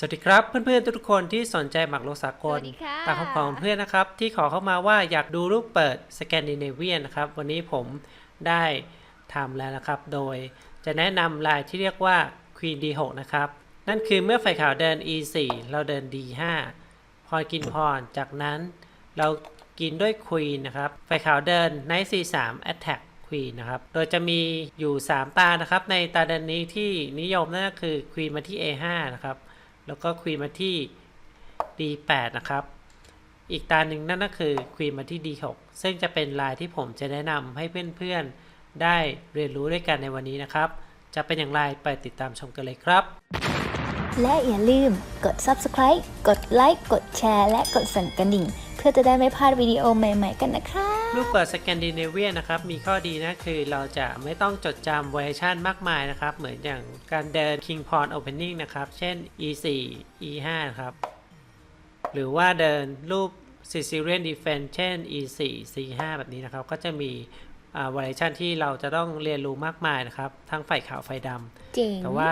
สวัสดีครับเพื่อนๆทุกๆคนที่สนใจหมากรุกสากลสวัสดีค่ะตามคำขอของเพื่อนนะครับ ที่ขอเข้ามาว่าอยากดูรูปเปิดสแกนดิเนเวียนนะครับ วันนี้ผมได้ทำแล้วนะครับ โดยจะแนะนำลายที่เรียกว่า Queen D6 นะครับ นั่นคือเมื่อไฟขาวเดิน E4 เราเดิน D5 พรกินพรจากนั้นเรากินด้วย Queen นะครับไฟขาวเดิน Knight C3 Attack Queen นะครับ โดยจะมีอยู่ 3 ตานะครับ ในตาเดินนี้ที่นิยมนั่นก็คือ Queen มาที่ A5 นะครับ แล้วก็ควีนมาที่ D8 นะครับ อีกตาหนึ่งนั่นก็คือควีนมาที่ D6 ซึ่งจะเป็นลายที่ผมจะแนะนำให้เพื่อนๆ ได้เรียนรู้ด้วยกันในวันนี้นะครับ จะเป็นอย่างไรไปติดตามชมกันเลยครับ และอย่าลืมกด subscribe กดไลค์กดแชร์ และกดสั่นกระดิ่ง เพื่อจะได้ไม่พลาดวิดีโอใหม่ๆกันนะคะ รูปเปิดสแกนดิเนเวียนะครับ มีข้อดีนะคือเราจะไม่ต้องจดจำเวอร์ชันมากมายนะครับ เหมือนอย่างการเดิน King Pawn Opening นะครับ เช่น E4 E5 นะครับ หรือว่าเดินรูป Sicilian Defense เช่น E4 C5 แบบนี้นะครับ ก็จะมีเวอร์ชันที่เราจะต้องเรียนรู้มากมายนะครับ ทั้งไฟขาวไฟดำเจ๋งแต่ว่า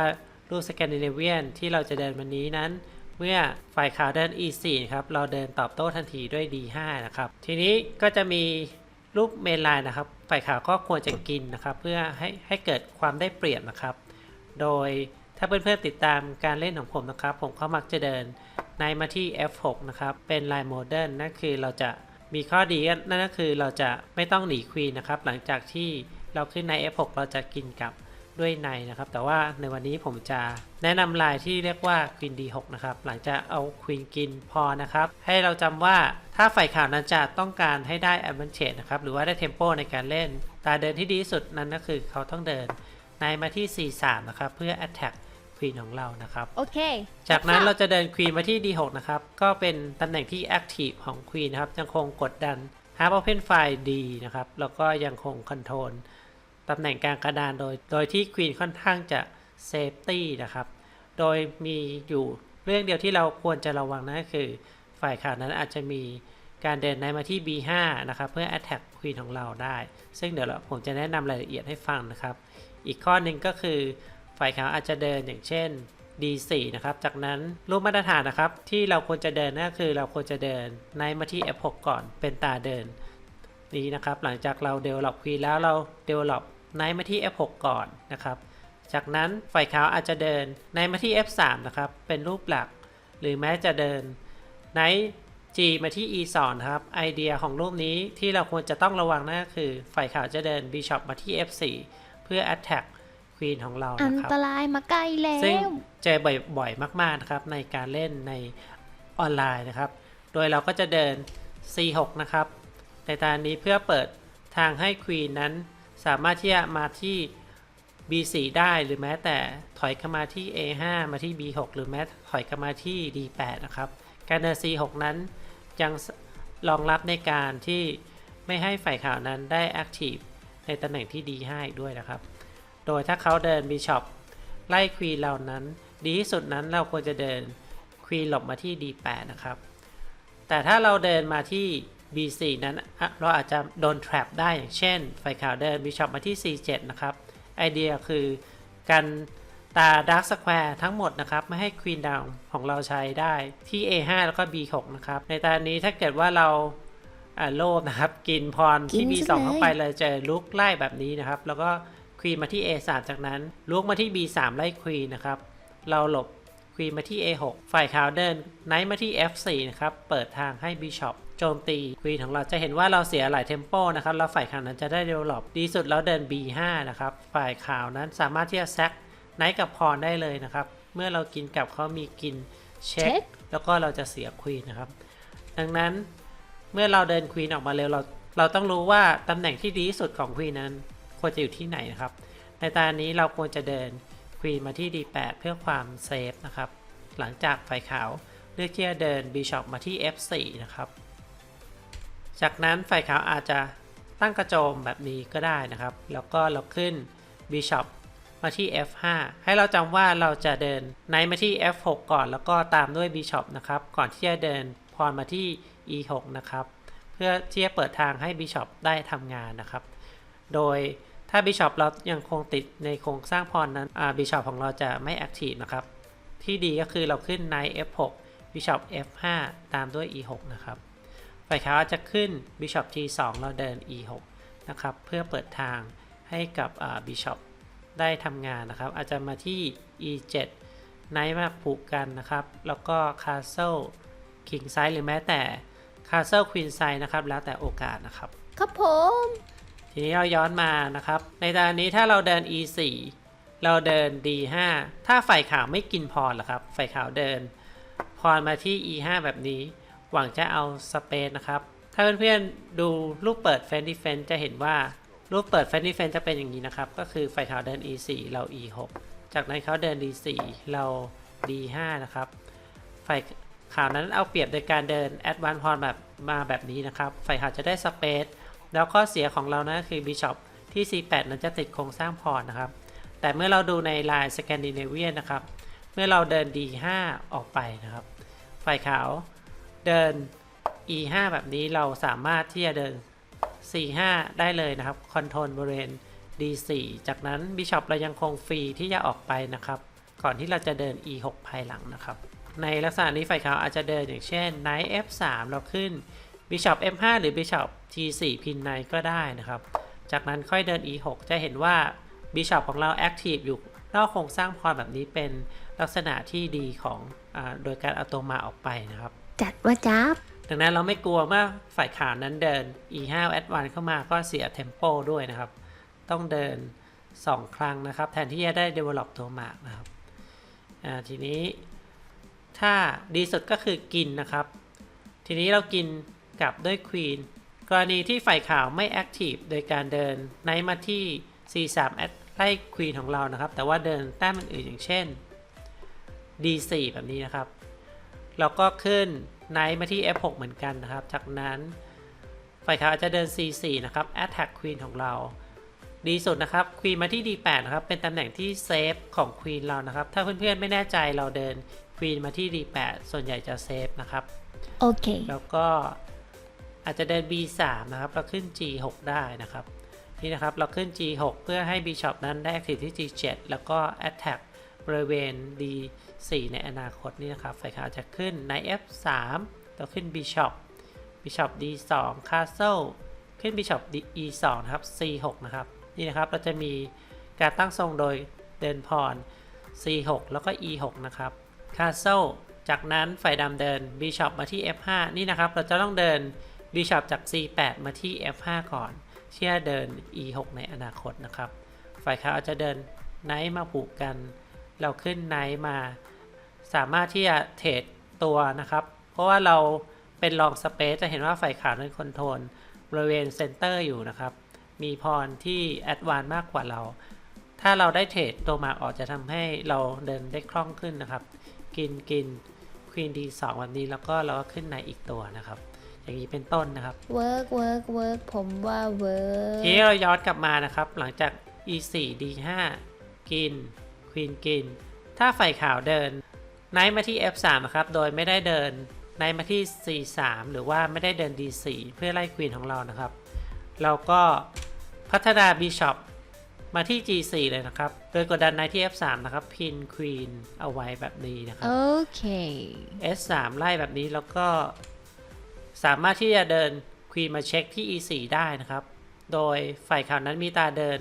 รูปสแกนดิเนเวียนที่เราจะเดินวันนี้นั้น เมื่อฝ่ายขาวเดิน E4 ครับเราเดินตอบโต้ทันทีด้วย D5 นะครับ ทีนี้ก็จะมีรูปเมนไลน์นะครับฝ่ายขาวก็ควรจะกินนะครับ เพื่อให้ให้เกิดความได้เปรียบนะครับ โดยถ้าเพื่อนๆติดตามการเล่นของผมนะครับ ผมก็มักจะเดินในมาที่ F6 นะครับ เป็นไลายโมเดิร์นนั่นคือเราจะมีข้อดีนั่นก็คือเราจะไม่ต้องหนีควีนนะครับ หลังจากที่เราขึ้นใน F6 เราจะกินกับ ด้วยในนะครับ แต่ว่าในวันนี้ผมจะแนะนำลายที่เรียกว่า Queen D6 นะครับ หลังจากเอา Queen กินพอนะครับ ให้เราจำว่าถ้าฝ่ายขาวนั้นจะต้องการให้ได้ advantage นะครับ หรือว่าได้ tempo ในการเล่น ตาเดินที่ดีที่สุดนั้นก็คือเขาต้องเดินในมาที่ C3 นะครับ เพื่อ attack Queen ของเรานะครับโอเค จากนั้นเราจะเดิน Queen มาที่ D6 นะครับ ก็เป็นตำแหน่งที่ Active ของ Queen นะครับ ยังคงกดดัน Half Open File D นะครับ แล้วก็ยังคง Control ตำแหน่งกลางกระดานโดย โดยที่ Queen ค่อนข้างจะเซฟตี้นะครับ โดยมีอยู่เรื่องเดียวที่เราควรจะระวังนะคือ ฝ่ายขาวนั้นอาจจะมีการเดินในมาที่ B5 นะครับ เพื่อ attack Queen ของเราได้ ซึ่งเดี๋ยวผมจะแนะนำรายละเอียดให้ฟังนะครับ อีกข้อหนึ่งก็คือฝ่ายขาวอาจจะเดินอย่างเช่น D4 นะครับ จากนั้นรูปมาตรฐานนะครับ ที่เราควรจะเดินนั่นก็คือเราควรจะเดินในมาที่ F6 ก่อนเป็นตาเดินนี้นะครับ หลังจากเรา develop queen แล้วเรา develop ไนท์มาที่ F6 ก่อนนะครับ จากนั้นฝ่ายขาวอาจจะเดินไนท์มาที่ F3 นะครับ เป็นรูปหลัก หรือแม้จะเดินไนท์ G มาที่ E2 นะครับ ไอเดียของรูปนี้ที่เราควรจะต้องระวังนั่นก็คือ ฝ่ายขาวจะเดิน Bishop มาที่ F4 เพื่อ attack queen ของเราอันนะครับตรายมาใกล้แล้ซึ่งวเจอบ่อยๆ มากๆนะครับในการเล่นในออนไลน์นะครับ โดยเราก็จะเดิน C6 นะครับ ในตอนนี้เพื่อเปิดทางให้ควีนนั้น สามารถที่จะมาที่ B4 ได้หรือแม้แต่ถอยเข้ามาที่ A5 มาที่ B6 หรือแม้ถอยเข้ามาที่ D8 นะครับ การเดิน C6 นั้นยังรองรับในการที่ไม่ให้ฝ่ายขาวนั้นได้ Active ในตำแหน่งที่ D5 ด้วยนะครับ โดยถ้าเขาเดิน Bishop ไล่ควีนเหล่านั้น ดีที่สุดนั้นเราควรจะเดินควีนหลบมาที่ D8 นะครับ แต่ถ้าเราเดินมาที่ B4 นั้นอะเราอาจจะโดน trap ได้อย่างเช่น ไฟขาวเดิน Bishop มาที่ C7 นะครับ ไอเดียคือการตา Dark Square ทั้งหมดนะครับ ไม่ให้ Queen Down ของเราใช้ได้ที่ A5 แล้วก็ B6 นะครับ ในตอนนี้ถ้าเกิดว่าเราอ่าโลภนะครับ กินพรที่กิน B2 ซะเลยเข้าไปเลยเจอลุกไล่แบบนี้นะครับ แล้วก็ควีนมาที่ A3 จากนั้นลุกมาที่ B3 ไล่ควีนนะครับ เราหลบควีนมาที่ A6 ฝ่ายขาวเดินไนท์มาที่ F4 นะครับ เปิดทางให้ Bishop โจมตีควีนของเราจะเห็นว่าเราเสียหลายเทมโปนะครับแล้วฝ่ายขาวนั้นจะได้เดเวลลอปดีสุดแล้วเดิน B5 นะครับ ฝ่ายขาวนั้นสามารถที่จะแซกไนท์กับพรได้เลยนะครับ เมื่อเรากินกับเขามีกินเช็เช็คคแล้วก็เราจะเสียควีนนะครับ ดังนั้นเมื่อเราเดินควีนออกมาเร็วเราเราต้องรู้ว่าตำแหน่งที่ดีที่สุดของควีนนั้นควรจะอยู่ที่ไหนนะครับ ในตอนนี้เราควรจะเดินควีนมาที่ D8 เพื่อความเซฟนะครับ หลังจากฝ่ายขาวเลือกที่จะเดิน Bishop มาที่ F4 นะครับ จากนั้นฝ่ายขาวอาจจะตั้งกระโจมแบบนี้ก็ได้นะครับ แล้วก็เราขึ้น Bishop มาที่ F5 ให้เราจำว่าเราจะเดินไนท์มาที่ F6 ก่อน แล้วก็ตามด้วย Bishop นะครับ ก่อนที่จะเดินพรมาที่ E6 นะครับ เพื่อที่จะเปิดทางให้ Bishop ได้ทำงานนะครับ โดยถ้า Bishop เรายังคงติดในโครงสร้างพรนั้นอ่า Bishop ของเราจะไม่ Active นะครับ ที่ดีก็คือเราขึ้น knight f6 bishop f5 ตามด้วย e6 นะครับ ฝ่ายขาวอาจจะขึ้น bishop g2 เราเดิน e6 นะครับ เพื่อเปิดทางให้กับอ่า bishop ได้ทำงานนะครับ อาจจะมาที่ e7 knight มาผูกกันนะครับ แล้วก็ castle king side หรือแม้แต่ castle queen side นะครับ แล้วแต่โอกาสนะครับ ครับผม ทีนี้เราย้อนมานะครับ ในตอนนี้ถ้าเราเดิน e4 เราเดิน d5 ถ้าฝ่ายขาวไม่กินพรล่ะครับ ฝ่ายขาวเดิน พรมาที่ e5 แบบนี้ หวังจะเอาสเปซนะครับ ถ้าเพื่อนๆดูรูปเปิด f e n d e f e n จะเห็นว่ารูปเปิด f e n d e f e n จะเป็นอย่างนี้นะครับ ก็คือฝ่ายขาวเดิน e4 เรา e6 จากนั้นเขาเดิน d4 เรา d5 นะครับฝ่ายขาวนั้นเอาเปรียบโดยการเดิน advance พรแบบมาแบบนี้นะครับ ฝ่ายขาวจะได้สเปซแล้วข้อเสียของเรานะคือ Bishop ที่ C8 นั้นจะติดโครงสร้างพอร์ตนะครับ แต่เมื่อเราดูในลายสแกนดิเนเวียนนะครับ เมื่อเราเดิน D5 ออกไปนะครับ ฝ่ายขาว เดิน E5 แบบนี้เราสามารถที่จะเดิน C5 ได้เลยนะครับคอนโทรลบริเวณ D4 จากนั้น Bishop เรายังคงฟรีที่จะออกไปนะครับ ก่อนที่เราจะเดิน E6 ภายหลังนะครับ ในลักษณะนี้ฝ่ายขาวอาจจะเดินอย่างเช่น Knight F3 เราขึ้น Bishop F5 หรือ Bishop G4 พินในก็ได้นะครับ จากนั้นค่อยเดิน E6 จะเห็นว่า Bishop ของเรา Active อยู่นอกโครงสร้างพรแบบนี้เป็นลักษณะที่ดีของอโดยการเอาตัวมาออกไปนะครับ จัดว่าจับดังนั้นเราไม่กลัวเมื่อฝ่ายขาวนั้นเดิน E5 Advance เข้ามาก็เสีย Tempo ด้วยนะครับ ต้องเดิน 2 ครั้งนะครับ แทนที่จะได้ develop ตัวหมากนะครับอ่าทีนี้ถ้าดีสุดก็คือกินนะครับ ทีนี้เรากินกลับด้วย Queen กรณีที่ฝ่ายขาวไม่ Active โดยการเดินไนมาที่ C3 Ad ไล่ Queen ของเรานะครับ แต่ว่าเดินแต้มอื่นๆอย่างเช่น D4 แบบนี้นะครับ เราก็ขึ้นไนท์มาที่ F6 เหมือนกันนะครับ จากนั้นฝ่ายขาวอาจจะเดิน C4 นะครับ Attack Queen ของเรา ดีสุดนะครับ Queen มาที่ D8 นะครับ เป็นตำแหน่งที่เซฟของ Queen เรานะครับ ถ้าเพื่อนๆไม่แน่ใจเราเดิน Queen มาที่ D8 ส่วนใหญ่จะเซฟนะครับ โอเค แล้วก็อาจจะเดิน B3 นะครับ เราขึ้น G6 ได้นะครับ นี่นะครับ เราขึ้น G6 เพื่อให้ Bishop นั้นได้ active ที่ G7 แล้วก็ attack บริเวณ 4 ในอนาคตนี่นะครับฝ่ายขาวจะขึ้นใน F3 เราขึ้น Bishop Bishop D2 Castle ขึ้น Bishop E2 นะครับ C6 นะครับนี่นะครับเราจะมีการตั้งทรงโดยเดินพร C6 แล้วก็ E6 นะครับ Castle จากนั้นฝ่ายดำเดิน Bishop มาที่ F5 นี่นะครับ เราจะต้องเดิน Bishop จาก C8 มาที่ F5 ก่อนเที่จะเดิน E6 ในอนาคตนะครับ ฝ่ายขาวจะเดินไนท์มาผูกกัน เราขึ้นไนท์มา สามารถที่จะเทรดตัวนะครับ เพราะว่าเราเป็นลองสเปซจะเห็นว่าฝ่ายขาวนั้นคอนโทรลบริเวณเซนเตอร์อยู่นะครับ มีพรที่แอดวานมากกว่าเรา ถ้าเราได้เทรดตัวหมากออกจะทำให้เราเดินได้คล่องขึ้นนะครับ กินกินควีนดีสองแบบนี้แล้วก็เราก็ขึ้นในอีกตัวนะครับ อย่างนี้เป็นต้นนะครับเวิร์กเวิร์กเวิร์กผมว่าเวิร์กทีนี้เราย้อนกลับมานะครับ หลังจาก e4 d5 กินควีนกิน ถ้าฝ่ายขาวเดิน ไนท์มาที่ f3 นะครับ โดยไม่ได้เดินไนท์มาที่ c3 หรือว่าไม่ได้เดิน d4 เพื่อไล่ควีนของเรานะครับ เราก็พัฒนา bishop มาที่ g4 เลยนะครับ โดยกดดันไนท์ที่ f3 นะครับ พินควีนเอาไว้แบบนี้นะครับ โอเค S3 ไล่แบบนี้แล้วก็สามารถที่จะเดินควีนมาเช็คที่ E4 ได้นะครับ โดยฝ่ายขาวนั้นมีตาเดิน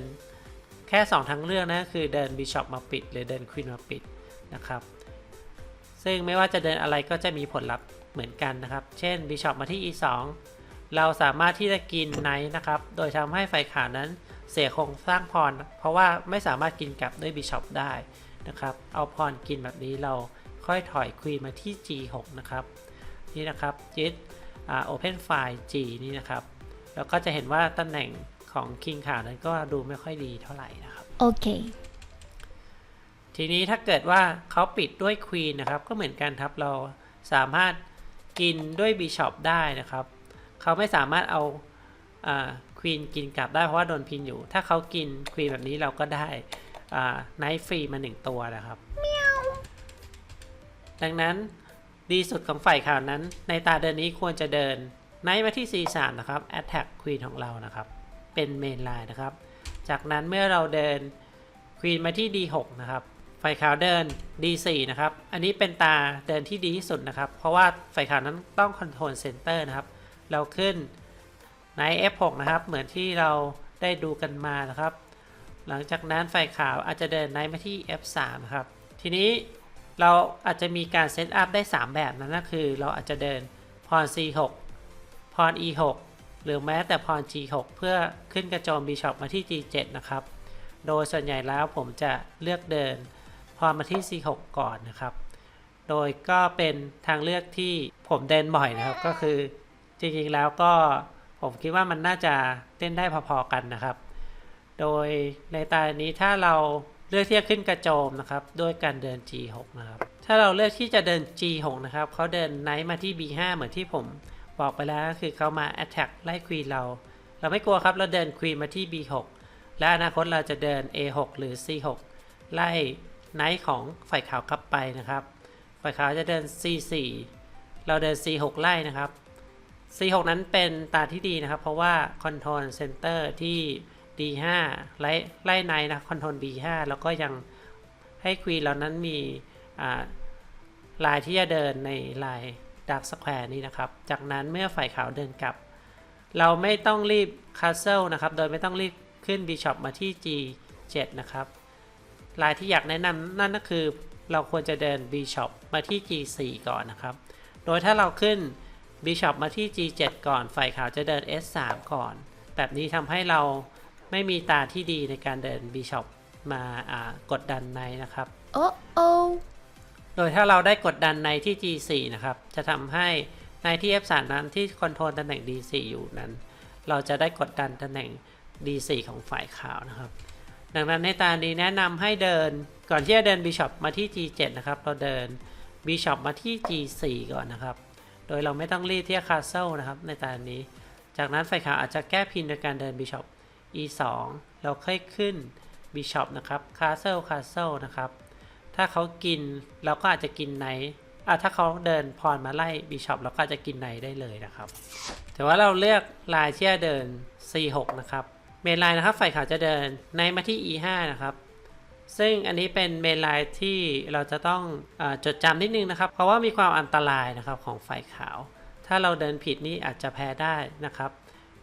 แค่ 2ทางเลือกนะคือเดิน Bishop มาปิด หรือเดินควีนมาปิดนะครับ ซึ่งไม่ว่าจะเดินอะไรก็จะมีผลลัพธ์เหมือนกันนะครับ เช่น Bishop มาที่ E2 เราสามารถที่จะกินไนท์นะครับ โดยทำให้ฝ่ายขาวนั้นเสียโครงสร้างพร เพราะว่าไม่สามารถกินกลับด้วย Bishop ได้นะครับ เอาพรกินแบบนี้เราค่อยถอยควีนมาที่ G6 นะครับ นี่นะครับยึดอ่า Open File G นี่นะครับ แล้วก็จะเห็นว่าตำแหน่งของ King ขาวนั้นก็ดูไม่ค่อยดีเท่าไหร่นะครับ โอเค ทีนี้ถ้าเกิดว่าเขาปิดด้วย Queen นะครับ ก็เหมือนกันครับเราสามารถกินด้วย Bishop ได้นะครับ เขาไม่สามารถเอาควีนกินกลับได้เพราะว่าโดนพินอยู่ ถ้าเขากินควีนแบบนี้เราก็ได้ไนท์ฟรีมาหนึ่งตัวนะครับ ดังนั้นดีสุดของฝ่ายข่าวนั้น ในตาเดินนี้ควรจะเดินไนท์มาที่ C3 นะครับ Attack Queen ของเรานะครับ เป็นเมนไลน์นะครับ จากนั้นเมื่อเราเดิน Queen มาที่ D6 นะครับ ฝ่ายขาวเดิน D4 นะครับ อันนี้เป็นตาเดินที่ดีที่สุดนะครับ เพราะว่าฝ่ายขาวนั้นต้องคอนโทรลเซนเตอร์นะครับ เราขึ้นใน F6 นะครับ เหมือนที่เราได้ดูกันมานะครับ หลังจากนั้นฝ่ายขาวอาจจะเดินไนท์มาที่ F3 นะครับ ทีนี้เราอาจจะมีการเซตอัพได้ 3 แบบนั้นก็คือเราอาจจะเดินพร C6 พร E6 หรือแม้แต่พร G6 เพื่อขึ้นกระโจม Bishop มาที่ G7 นะครับ โดยส่วนใหญ่แล้วผมจะเลือกเดิน พรมาที่ C6 ก่อนนะครับ โดยก็เป็นทางเลือกที่ผมเดินบ่อยนะครับ ก็คือจริงๆแล้วก็ผมคิดว่ามันน่าจะเต้นได้พอๆกันนะครับ โดยในตานี้ถ้าเราเลือกที่จะขึ้นกระโจมนะครับ ด้วยการเดิน G6 นะครับ ถ้าเราเลือกที่จะเดิน G6 นะครับเขาเดินไนท์มาที่ B5 เหมือนที่ผมบอกไปแล้วก็คือเขามา attack ไล่ควีนเรา เราไม่กลัวครับ เราเดินควีนมาที่ B6 และอนาคตเราจะเดิน A6 หรือ C6 ไล่ ไนท์ของฝ่ายขาวกลับไปนะครับ ฝ่ายขาวจะเดิน C4 เราเดิน C6 ไล่นะครับ C6 นั้นเป็นตาที่ดีนะครับ เพราะว่า Control Center ที่ D5 ไล่ไล่ในนะ Control B5 แล้วก็ยังให้ควีนเรานั้นมีลายที่จะเดินในลาย Dark Square นี้นะครับ จากนั้นเมื่อฝ่ายขาวเดินกลับ เราไม่ต้องรีบ Castle นะครับ โดยไม่ต้องรีบขึ้น Bishop มาที่ G7 นะครับ ลายที่อยากแนะนำนั่นก็คือ เราควรจะเดิน Bishop มาที่ G4 ก่อนนะครับ โดยถ้าเราขึ้น Bishop มาที่ G7 ก่อน ฝ่ายขาวจะเดิน S3 ก่อน แบบนี้ทำให้เราไม่มีตาที่ดีในการเดิน Bishop มาอ่ากดดันในนะครับโอ้โอ้โดยถ้าเราได้กดดันในที่ G4 นะครับ จะทำให้ในที่ F3 นั้นที่คอนโทรลตำแหน่ง D4 อยู่นั้น เราจะได้กดดันตำแหน่ง D4 ของฝ่ายขาวนะครับ ดังนั้นในตานี้แนะนำให้เดิน ก่อนที่จะเดิน Bishop มาที่ G7 นะครับ เราเดิน Bishop มาที่ G4 ก่อนนะครับ โดยเราไม่ต้องรีบที่จะ Castle นะครับ ในตานี้ จากนั้นฝ่ายขาวอาจจะแก้พินโดยการเดิน Bishop E2 เราค่อยขึ้น Bishop นะครับ Castle Castle นะครับ ถ้าเขากินเราก็อาจจะกินไนท์อะถ้าเขาเดินพรมาไล่บิชอปเราก็จจะกินไนท์ได้เลยนะครับ แต่ว่าเราเลือกลายที่จะเดิน C6 นะครับ เมนไลน์นะครับฝ่ายขาวจะเดินไนท์มาที่ E5 นะครับ ซึ่งอันนี้เป็นเมนไลน์ที่เราจะต้องอจดจำนิดนึงนะครับ เพราะว่ามีความอันตรายนะครับของฝ่ายขาว ถ้าเราเดินผิดนี่อาจจะแพ้ได้นะครับ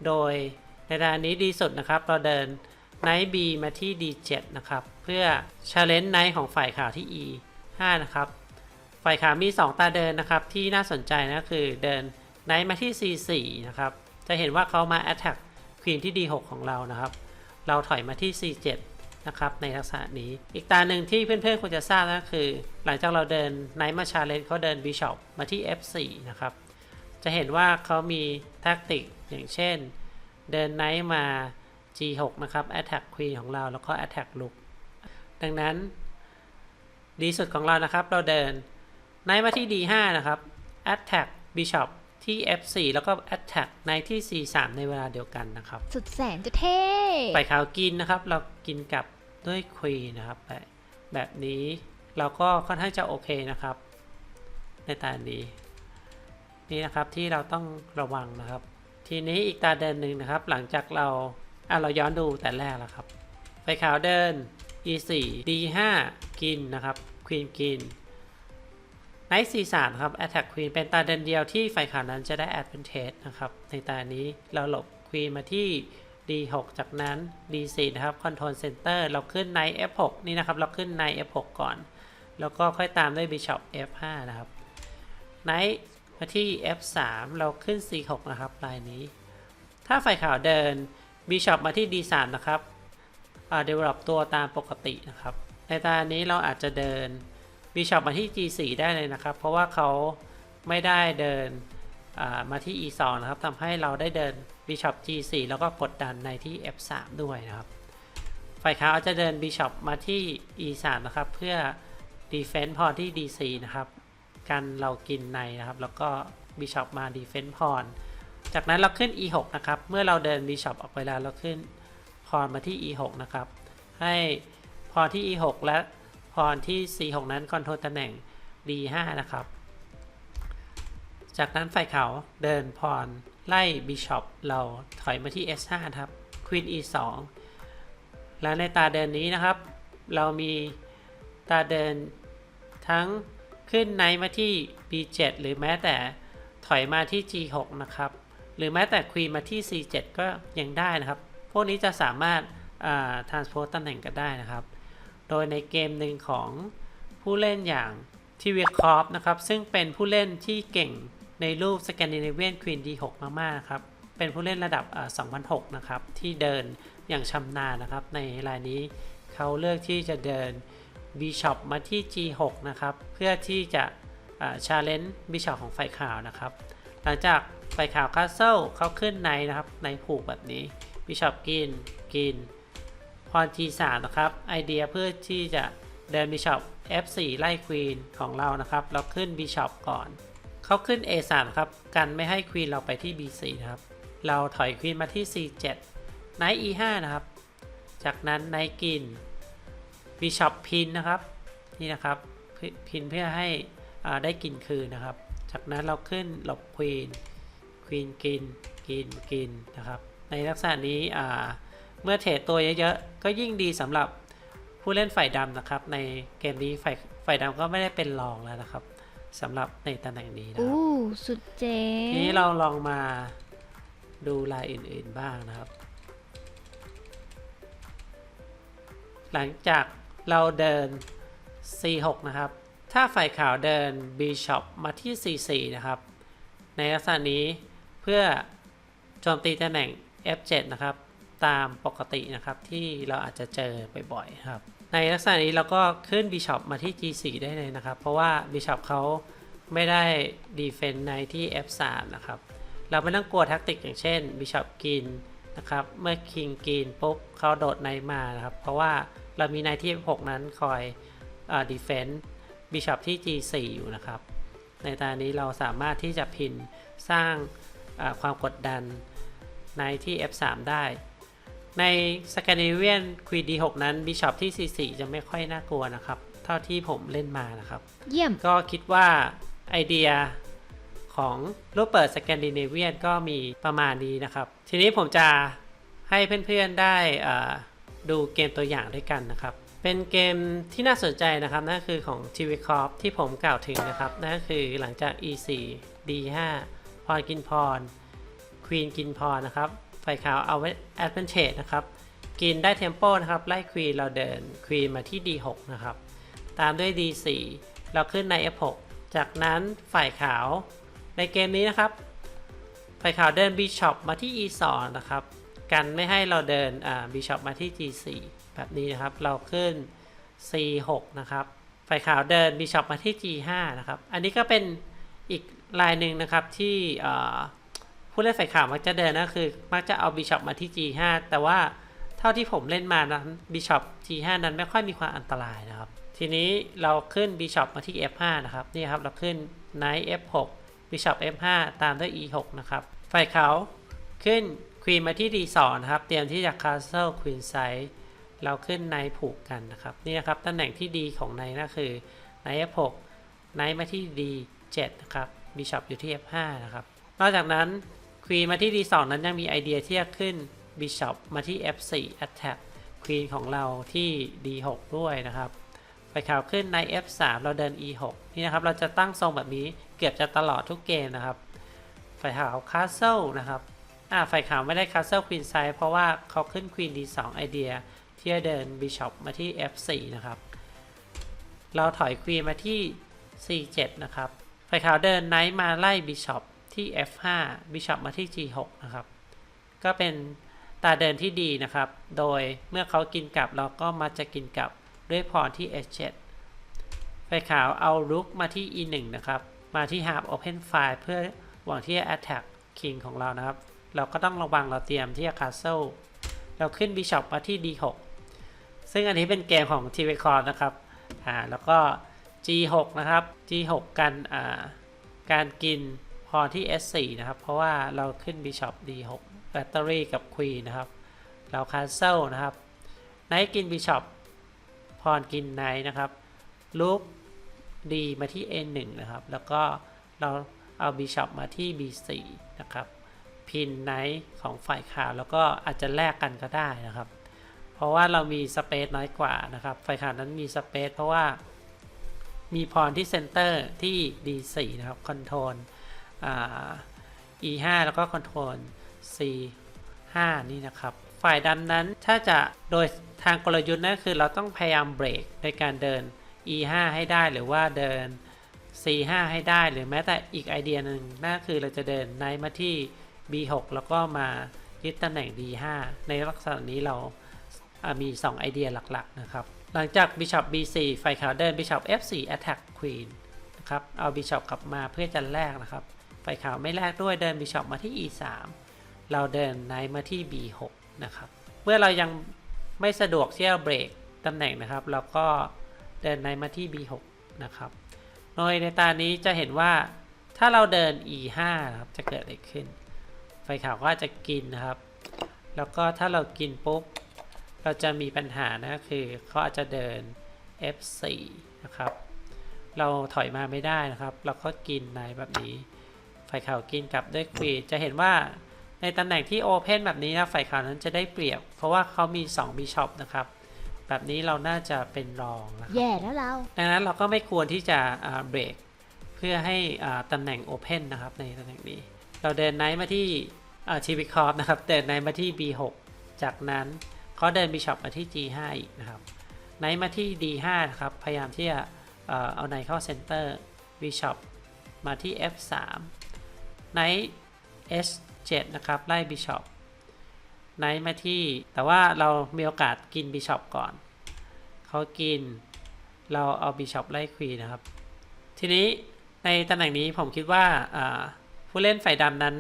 โดยในด้านนี้ดีสุดนะครับ เราเดินไนท์ B มาที่ D7 นะครับ เพื่อ challenge ไนท์ของฝ่ายขาวที่ E5 นะครับ ฝ่ายขาวมี 2 ตาเดินนะครับ ที่น่าสนใจนะคือเดินไนท์มาที่ C4 นะครับ จะเห็นว่าเขามา attack Queen ที่ D6 ของเรานะครับ เราถอยมาที่ C7 นะครับในลักษณะนี้ อีกตาหนึ่งที่เพื่อนๆควรจะทราบนะคือ หลังจากเราเดินไนท์มา challenge เขาเดิน Bishop มาที่ F4 นะครับ จะเห็นว่าเขามีแท็กติกอย่างเช่น เดินไนท์มา G6 นะครับ Attack Queen ของเราแล้วก็ Attack ลุกดังนั้น ดีสุดของเรานะครับเราเดินไนท์มาที่ D5 นะครับ Attack Bishop ที่ F4 แล้วก็ Attack ในที่ C3 ในเวลาเดียวกันนะครับ สุดแสนจะเท่ฝ่ายขาวกินนะครับ เรากินกลับด้วยควีนนะครับแบบแบบนี้เราก็ค่อนข้างจะโอเคนะครับ ในตานี้นี่นะครับที่เราต้องระวังนะครับ ทีนี้อีกตาเดินหนึ่งนะครับ หลังจากเราอะเราย้อนดูแต่แรกแล้วครับไฟขาวเดิน e4 d5 กินนะครับควีนกิน ไนท์ c3 ครับ attack queen เป็นตาเดินเดียวที่ไฟขาวนั้นจะได้ advantage นะครับ ในตานี้เราหลบควีนมาที่ d6 จากนั้น d4 นะครับ control center เราขึ้นใน f6 นี่นะครับ เราขึ้นใน f6 ก่อน แล้วก็ค่อยตามด้วย bishop f5 นะครับไนท์มาที่ f3 เราขึ้น c6 นะครับลายนี้ ถ้าฝ่ายขาวเดิน bishop มาที่ d3 นะครับอ่า develop ตัวตามปกตินะครับ ในตอนนี้เราอาจจะเดิน bishop มาที่ g4 ได้เลยนะครับ เพราะว่าเขาไม่ได้เดินามาที่ e2 นะครับทำให้เราได้เดิน bishop g4 แล้วก็กดดันในที่ f3 ด้วยนะครับ ฝ่ายขาวจะเดิน bishop มาที่ e3 นะครับ เพื่อ defense พอที่ d4 นะครับ กันเรากินในนะครับ แล้วก็ bishop มา defense พรจากนั้นเราขึ้น e6 นะครับ เมื่อเราเดิน bishop ออกไปแล้วเราขึ้นพรมาที่ e6 นะครับ ให้พรที่ e6 และ พรที่ c6 นั้นคอนโทรลตำแหน่ง d5 นะครับ จากนั้นฝ่ายขาวเดินพรไล่ bishop เราถอยมาที่ s5 ครับ queen e2 และในตาเดินนี้นะครับ เรามีตาเดินทั้งขึ้นไนท์มาที่ B7 หรือแม้แต่ถอยมาที่ G6 นะครับ หรือแม้แต่ควีนมาที่ C7 ก็ยังได้นะครับ พวกนี้จะสามารถ transpose ตำแหน่งกันได้นะครับ โดยในเกมหนึ่งของผู้เล่นอย่างทีวีคอฟนะครับ ซึ่งเป็นผู้เล่นที่เก่งในรูป Scandinavian Queen D6 มากๆครับ เป็นผู้เล่นระดับ2006 นะครับ ที่เดินอย่างชำนาญนะครับ ในรายนี้เขาเลือกที่จะเดิน Bishop มาที่ G6 นะครับ เพื่อที่จะชาเลนจ์ Bishop ของฝ่ายขาวนะครับ หลังจากฝ่ายขาวคาสเซิลเขาขึ้นในนะครับ ในผูกแบบนี้ Bishop กินกิน พร G3 นะครับไอเดียเพื่อที่จะเดิน Bishop F4 ไล่ควีนของเรานะครับ เราขึ้น Bishop ก่อน เขาขึ้น A3 ครับ กันไม่ให้ควีนเราไปที่ B4 นะครับ เราถอยควีนมาที่ C7 Knight E5 นะครับ จากนั้น Knight กิน Bishop พินนะครับ นี่นะครับพินเพื่อให้ได้กินคืนนะครับ จากนั้นเราขึ้นหลบควีนควีนกินกินกินนะครับ ในลักษณะนี้อ่า เมื่อเทรดตัวเยอะๆ ก็ยิ่งดีสำหรับผู้เล่นฝ่ายดำนะครับ ในเกมนี้ฝ่ายฝ่ายดำก็ไม่ได้เป็นรองแล้วนะครับสำหรับในตำแหน่งนี้นะครับอู้สุดเจ๋ทีงนี้เราลองมาดูลายอื่นๆบ้างนะครับ หลังจากเราเดิน C6 นะครับ ถ้าฝ่ายขาวเดิน Bishop มาที่ C4 นะครับ ในลักษณะนี้เพื่อโจมตีตำแหน่ง F7 นะครับ ตามปกตินะครับ ที่เราอาจจะเจอบ่อยๆครับ ในลักษณะนี้เราก็ขึ้น Bishop มาที่ G4 ได้เลยนะครับ เพราะว่า Bishop เขาไม่ได้ Defense ในที่ F3 นะครับ เราไม่ต้องกลัวแท็กติกอย่างเช่น Bishop กินนะครับ เมื่อ King กินปุ๊บเขาโดดในมานะครับ เพราะว่าเรามีในที่ F6 นั้นคอยอ Defense Bishop ที่ G4 อยู่นะครับ ในตอนนี้เราสามารถที่จะพินสร้างความกดดันในที่ F3 ได้ ใน Scandinavian Queen D6 นั้น Bishop ที่ C4 จะไม่ค่อยน่ากลัวนะครับ เท่าที่ผมเล่นมานะครับ เยี่ยม ก็คิดว่าไอเดียของรูปเปิดสแกนดิเนเวียนก็มีประมาณนี้นะครับ ทีนี้ผมจะให้เพื่อนๆได้อ่าดูเกมตัวอย่างด้วยกันนะครับ เป็นเกมที่น่าสนใจนะครับนั่นคือของ TV Corp ที่ผมกล่าวถึงนะครับนั่นก็คือหลังจาก E4 D5 พรกินพรควีนกินพรนะครับ ฝ่ายขาวเอาไว้ advantage นะครับกินได้เทมโปนะครับไล่ควีนเราเดินควีนมาที่ D6 นะครับ ตามด้วย D4 เราขึ้นใน F6 จากนั้นฝ่ายขาวในเกมนี้นะครับ ฝ่ายขาวเดิน Bishop มาที่ E2 นะครับ กันไม่ให้เราเดินอ่า Bishop มาที่ G4 แบบนี้นะครับเราขึ้น C6 นะครับ ฝ่ายขาวเดิน Bishop มาที่ G5 นะครับ อันนี้ก็เป็นอีกลายหนึ่งนะครับที่อ่า ผู้เล่นฝ่ายขาวมักจะเดินก็คือ มักจะเอา Bishop มาที่ G5 แต่ว่าเท่าที่ผมเล่นมานั้น Bishop G5 นั้นไม่ค่อยมีความอันตรายนะครับ ทีนี้เราขึ้น Bishop มาที่ F5 นะครับนี่ครับเราขึ้น Knight F6 Bishop F5 ตามด้วย E6 นะครับฝ่ายขาวขึ้น Queen มาที่ D2 นะครับ เตรียมที่จะ Castle Queen Side เราขึ้น Knight ผูกกันนะครับนี่นะครับตำแหน่งที่ดีของ Knight ก็คือ Knight F6 Knight มาที่ D7 นะครับ Bishop อยู่ที่ F5 นะครับนอกจากนั้น Queen มาที่ D2 นั้นยังมีไอเดียที่จะขึ้น Bishop มาที่ F4 Attack Queen ของเราที่ D6 ด้วยนะครับฝ่ายขาวขึ้นใน F3 เราเดิน E6 นี่นะครับเราจะตั้งทรงแบบนี้เกือบจะตลอดทุกเกมนะครับฝ่ายขาว Castle นะครับอ่าฝ่ายขาวไม่ได้ Castle Queen Side เพราะว่าเขาขึ้น Queen D2 ไอเดียที่จะเดิน Bishop มาที่ F4 นะครับเราถอย Queen มาที่ C7 นะครับฝ่ายขาวเดิน Knight มาไล่ Bishop ที่ F5 Bishop มาที่ G6 นะครับ ก็เป็นตาเดินที่ดีนะครับ โดยเมื่อเขากินกลับเราก็มาจะกินกลับด้วยพรที่ H7 ฝ่ายขาวเอารุกมาที่ E1 นะครับ มาที่ Half Open File เพื่อหวังที่จะ Attack King ของเรานะครับ เราก็ต้องระวังเราเตรียมที่จะ Castle เราขึ้น Bishop มาที่ D6 ซึ่งอันนี้เป็นเกมของ t v c o r นะครับ อ่า แล้วก็ G6 นะครับ G6 กันอ่า การกิน พรที่ S4 นะครับ เพราะว่าเราขึ้น Bishop D6 แบตเตอรี่กับ Queen นะครับ เรา Castle นะครับ Knight กิน Bishop พรกิน Knight นะครับ ลูก D มาที่ A1 นะครับ แล้วก็เราเอา Bishop มาที่ B4 นะครับ พิน Knight ของฝ่ายขาวแล้วก็อาจจะแลกกันก็ได้นะครับ เพราะว่าเรามีสเปซน้อยกว่านะครับไฟขาวนั้นมีสเปซเพราะว่ามีพรที่เซนเตอร์ที่ D4 นะครับคอนโทรล E5 แล้วก็คอนโทรล C5 นี่นะครับ ฝ่ายดันนั้นถ้าจะโดยทางกลยุทธ์นั่นคือเราต้องพยายามเบรกในการเดิน E5 ให้ได้หรือว่าเดิน C5 ให้ได้หรือแม้แต่อีกไอเดียหนึ่งนั่นคือเราจะเดินไนท์มาที่ B6 แล้วก็มายึดตำแหน่ง D5 ในลักษณะนี้เรามี 2 ไอเดียหลักๆนะครับ หลังจาก Bishop B4 ฝ่ายขาวเดิน Bishop F4 Attack Queen นะครับ เอา Bishop กลับมาเพื่อจะแลกนะครับ ฝ่ายขาวไม่แลกด้วยเดิน Bishop มาที่ E3 เราเดินไนท์มาที่ B6 นะครับ เมื่อเรายังไม่สะดวกที่จะเบรกตำแหน่งนะครับ เราก็เดินไนท์มาที่ B6 นะครับ โดยในตานี้จะเห็นว่าถ้าเราเดิน e5 นะครับ จะเกิดอะไรขึ้น ไฟขาวก็จะกินนะครับ แล้วก็ถ้าเรากินปุ๊บ เราจะมีปัญหานะคือเขาอาจจะเดิน f4 นะครับ เราถอยมาไม่ได้นะครับ เราก็กินในแบบนี้ ไฟขาวกินกลับด้วยควีนจะเห็นว่าในตำแหน่งที่โอเพนแบบนี้นะไฟขาวนั้นจะได้เปรียบ เพราะว่าเขามี2บิชอปนะครับ แบบนี้เราน่าจะเป็นรองนะครับแย่แล้วเรา ดังนั้นเราก็ไม่ควรที่จะอ่าเบรกเพื่อให้อ่าตำแหน่ง Open นะครับในตำแหน่งนี้ เราเดินไนท์มาที่ชีวิคอฟนะครับ เดินไนท์มาที่ B6 จากนั้นเขาเดิน Bishop มาที่ G5 อีกนะครับไนท์มาที่ D5 นะครับ พยายามที่จะเอ่อเอาไนท์เข้าเซนเตอร์ Bishop มาที่ F3 ไนท์ S7 นะครับ ไล่ Bishop ไนท์มาที่ แต่ว่าเรามีโอกาสกิน Bishop ก่อน เขากิน เราเอาบิชอปไล่ควีนนะครับ ทีนี้ในตำแหน่งนี้ผมคิดว่าอ่าผู้เล่นฝ่ายดำนั้น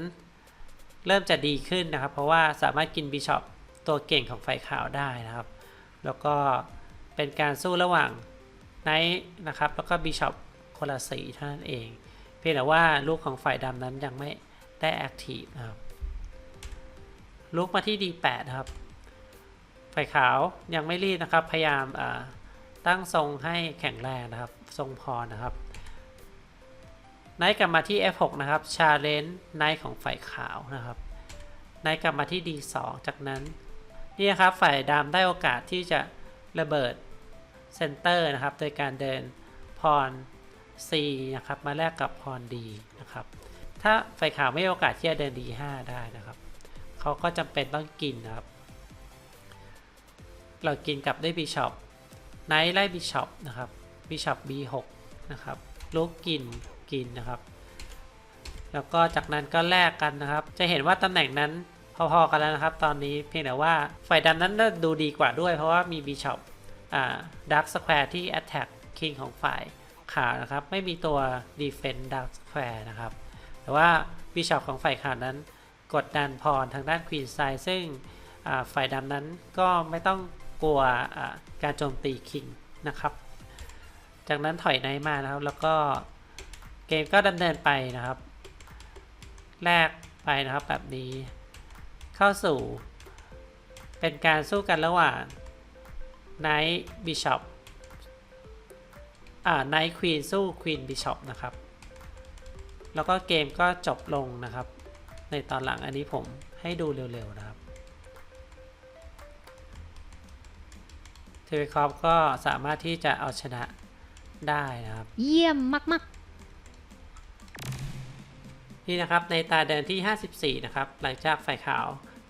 เริ่มจะดีขึ้นนะครับ เพราะว่าสามารถกินบิชอปตัวเก่งของฝ่ายขาวได้นะครับ แล้วก็เป็นการสู้ระหว่างไนท์นะครับ แล้วก็บิชอปคนละสีเท่านั้นเอง เพียงแต่ว่าลูกของฝ่ายดำนั้นยังไม่ได้แอคทีฟนะครับลูกมาที่ D8 ครับ ฝ่ายขาวยังไม่รีบนะครับ พยายามตั้งทรงให้แข็งแรงนะครับ ทรงพรนะครับไนท์กลับมาที่ F6 นะครับชาเลนจ์ไนท์ของฝ่ายขาวนะครับไนท์กลับมาที่ D2 จากนั้นนี่นะครับฝ่ายดำได้โอกาสที่จะระเบิดเซนเตอร์นะครับ โดยการเดินพร C นะครับมาแลกกับพร D นะครับ ถ้าฝ่ายขาวไม่มีโอกาสที่จะเดิน D5 ได้นะครับ เขาก็จำเป็นต้องกินนะครับ เรากินกลับด้วยบิชอปไนท์ไล่บิชอปนะครับบิชอป b6 นะครับลูกกินกินนะครับ แล้วก็จากนั้นก็แลกกันนะครับ จะเห็นว่าตำแหน่งนั้นพอๆกันแล้วนะครับ ตอนนี้เพียงแต่ว่าฝ่ายดำนั้นดูดีกว่าด้วย เพราะว่ามีบิชอปอ่าดักสแควร์ที่ attack king ของฝ่าย ขาวนะครับ ไม่มีตัว defense dark square นะครับ แต่ว่าบิชอปของฝ่ายขาวนั้น กดดันพรทางด้าน queen side ซึ่งฝ่ายดำนั้นก็ไม่ต้องกลัวการโจมตี king นะครับ จากนั้นถอยไนท์มานะครับ แล้วก็เกมก็ดำเนินไปนะครับ แลกไปนะครับแบบนี้ เข้าสู่ เป็นการสู้กันระหว่างไนท์บิชอป อ่าไนท์ควีนสู้ควีนบิชอปนะครับ แล้วก็เกมก็จบลงนะครับ ในตอนหลังอันนี้ผมให้ดูเร็วๆนะครับเทเลคอปก็สามารถที่จะเอาชนะได้นะครับ เยี่ยมมากนี่นะครับในตาเดินที่ 54 นะครับ หลังจากฝ่ายขาว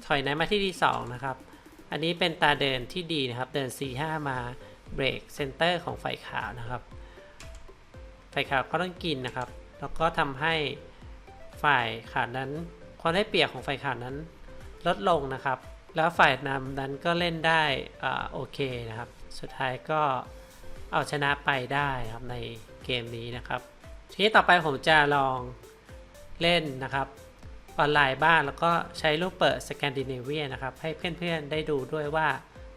ถอยไนท์มาที่ D2 นะครับ อันนี้เป็นตาเดินที่ดีนะครับ เดิน C5 มาเบรกเซนเตอร์ของฝ่ายขาวนะครับ ฝ่ายขาวก็ต้องกินนะครับ แล้วก็ทำให้ฝ่ายขาวนั้นความได้เปรียบของฝ่ายขาวนั้นลดลงนะครับ แล้วฝ่ายนำนั้นก็เล่นได้อ่าโอเคนะครับ สุดท้ายก็เอาชนะไปได้ครับในเกมนี้นะครับ ทีนี้ต่อไปผมจะลองเล่นนะครับออนไลน์บ้างแล้วก็ใช้รูปเปิดสแกนดิเนเวียนะครับ ให้เพื่อนๆได้ดูด้วยว่า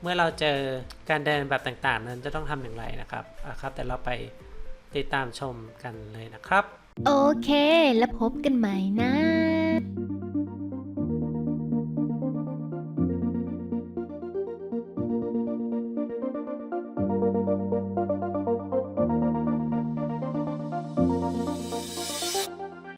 เมื่อเราเจอการเดินแบบต่างๆ นั้นจะต้องทำอย่างไรนะครับอะครับแต่เราไป ติดตามชมกันเลยนะครับ โอเค แล้วพบกันใหม่นะ